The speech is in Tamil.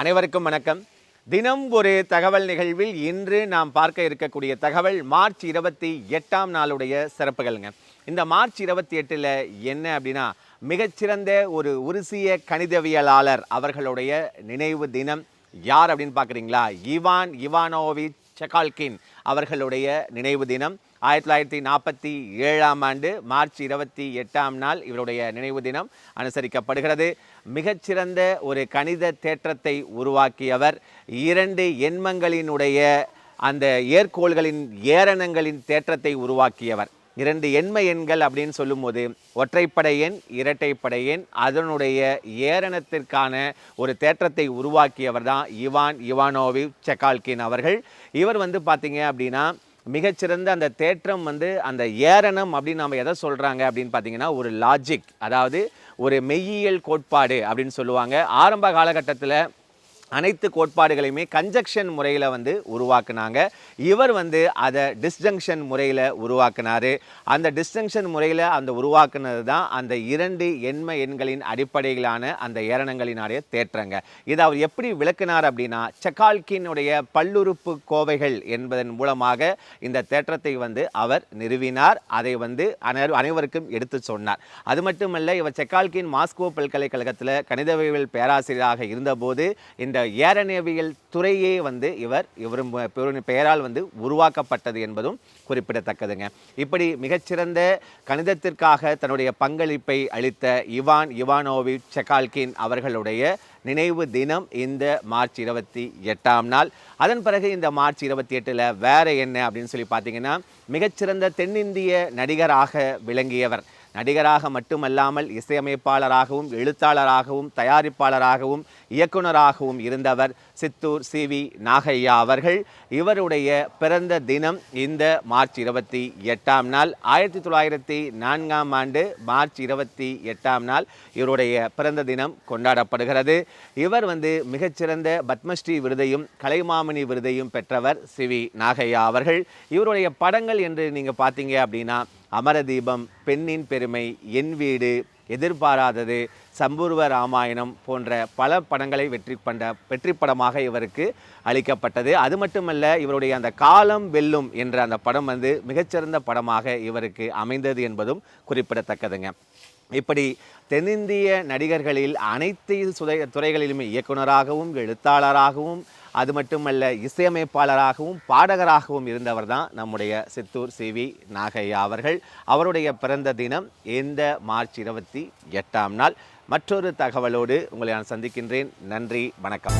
அனைவருக்கும் வணக்கம். தினம் ஒரு தகவல் நிகழ்வில் இன்று நாம் பார்க்க இருக்கக்கூடிய தகவல் மார்ச் இருபத்தி எட்டாம் நாளுடைய சிறப்புகள்ங்க. இந்த மார்ச் இருபத்தி எட்டில் என்ன அப்படின்னா மிகச்சிறந்த ஒரு உருசிய கணிதவியலாளர் அவர்களுடைய நினைவு தினம் யார் அப்படின்னு பார்க்குறீங்களா? இவான் இவானோவிச் செகால்கின் அவர்களுடைய நினைவு தினம். ஆயிரத்தி தொள்ளாயிரத்தி நாற்பத்தி ஏழாம் ஆண்டு மார்ச் இருபத்தி எட்டாம் நாள் இவருடைய நினைவு தினம் அனுசரிக்கப்படுகிறது. மிகச்சிறந்த ஒரு கணித தேற்றத்தை உருவாக்கியவர். இரண்டு எண்மங்களினுடைய அந்த ஏர்கோள்களின் ஏரணங்களின் தேற்றத்தை உருவாக்கியவர். இரண்டு எண்ம எண்கள் அப்படின்னு சொல்லும்போது ஒற்றைப்படை எண் இரட்டைப்படை எண் அதனுடைய ஏரணத்திற்கான ஒரு தேற்றத்தை உருவாக்கியவர் தான் இவான் இவானோவி செக்கால்கின் அவர்கள். இவர் வந்து பார்த்தீங்க அப்படின்னா மிகச்சிறந்த அந்த தேற்றம் வந்து அந்த ஏரணம் அப்படின்னு நம்ம எதை சொல்கிறாங்க அப்படின்னு பார்த்தீங்கன்னா ஒரு லாஜிக் அதாவது ஒரு மெய்யியல் கோட்பாடு அப்படின்னு சொல்லுவாங்க. ஆரம்ப காலகட்டத்தில் அனைத்து கோட்பாடுகளையுமே கன்ஜக்ஷன் முறையில் வந்து உருவாக்குனாங்க. இவர் வந்து அதை டிஸ்ஜங்ஷன் முறையில் உருவாக்குனாரு. அந்த டிஸ்ஜங்ஷன் முறையில் அந்த உருவாக்குனது தான் அந்த இரண்டு எண்ம எண்களின் அடிப்படையிலான அந்த ஏரணங்களினுடைய தேற்றங்க. இதை அவர் எப்படி விளக்குனார் அப்படின்னா செக்கால்கினுடைய பல்லுறுப்பு கோவைகள் என்பதன் மூலமாக இந்த தேற்றத்தை வந்து அவர் நிறுவினார். அதை வந்து அனைவருக்கும் எடுத்து சொன்னார். அது மட்டுமல்ல இவர் செக்கால்கின் மாஸ்கோ பல்கலைக்கழகத்தில் கணிதவியல் பேராசிரியராக இருந்தபோது இந்த ஏரணியவியல் துறையே வந்து இவர் இவரும் பெயரால் வந்து உருவாக்கப்பட்டது என்பதும் குறிப்பிடத்தக்கதுங்க. இப்படி மிகச்சிறந்த கணிதத்திற்காக தன்னுடைய பங்களிப்பை அளித்த இவான் இவானோவி செகால்கின் அவர்களுடைய நினைவு தினம் இந்த மார்ச் இருபத்தி எட்டாம் நாள். அதன் பிறகு இந்த மார்ச் இருபத்தி எட்டில் வேறு என்ன அப்படின்னு சொல்லி பார்த்தீங்கன்னா மிகச்சிறந்த தென்னிந்திய நடிகராக விளங்கியவர். நடிகராக மட்டுமல்லாமல் இசையமைப்பாளராகவும் எழுத்தாளராகவும் தயாரிப்பாளராகவும் இயக்குனராகவும் இருந்தவர் சித்தூர் சி. வி. நாகையா அவர்கள். இவருடைய பிறந்த தினம் இந்த மார்ச் இருபத்தி எட்டாம் நாள். ஆயிரத்தி தொள்ளாயிரத்தி நான்காம் ஆண்டு மார்ச் இருபத்தி எட்டாம் நாள் இவருடைய பிறந்த தினம் கொண்டாடப்படுகிறது. இவர் வந்து மிகச்சிறந்த பத்மஸ்ரீ விருதையும் கலைமாமணி விருதையும் பெற்றவர் சி. வி. நாகையா அவர்கள். இவருடைய படங்கள் என்று நீங்கள் பார்த்தீங்க அப்படின்னா அமரதீபம் பெண்ணின் பெருமை என் வீடு எதிர்பாராதது சம்பூர்வ ராமாயணம் போன்ற பல படங்களை வெற்றி பண்ட வெற்றி படமாக இவருக்கு அளிக்கப்பட்டது. அது மட்டுமல்ல இவருடைய அந்த காலம் வெல்லும் என்ற அந்த படம் வந்து மிகச்சிறந்த படமாக இவருக்கு அமைந்தது என்பதும் குறிப்பிடத்தக்கதுங்க. இப்படி தென்னிந்திய நடிகர்களில் அனைத்து துறை துறைகளிலுமே இயக்குனராகவும் எழுத்தாளராகவும் அது மட்டுமல்ல இசையமைப்பாளராகவும் பாடகராகவும் இருந்தவர் தான் நம்முடைய சித்தூர் சி வி நாகையா அவர்கள். அவருடைய பிறந்த தினம் இந்த மார்ச் இருபத்தி எட்டாம் நாள். மற்றொரு தகவலோடு உங்களை நான் சந்திக்கின்றேன். நன்றி வணக்கம்.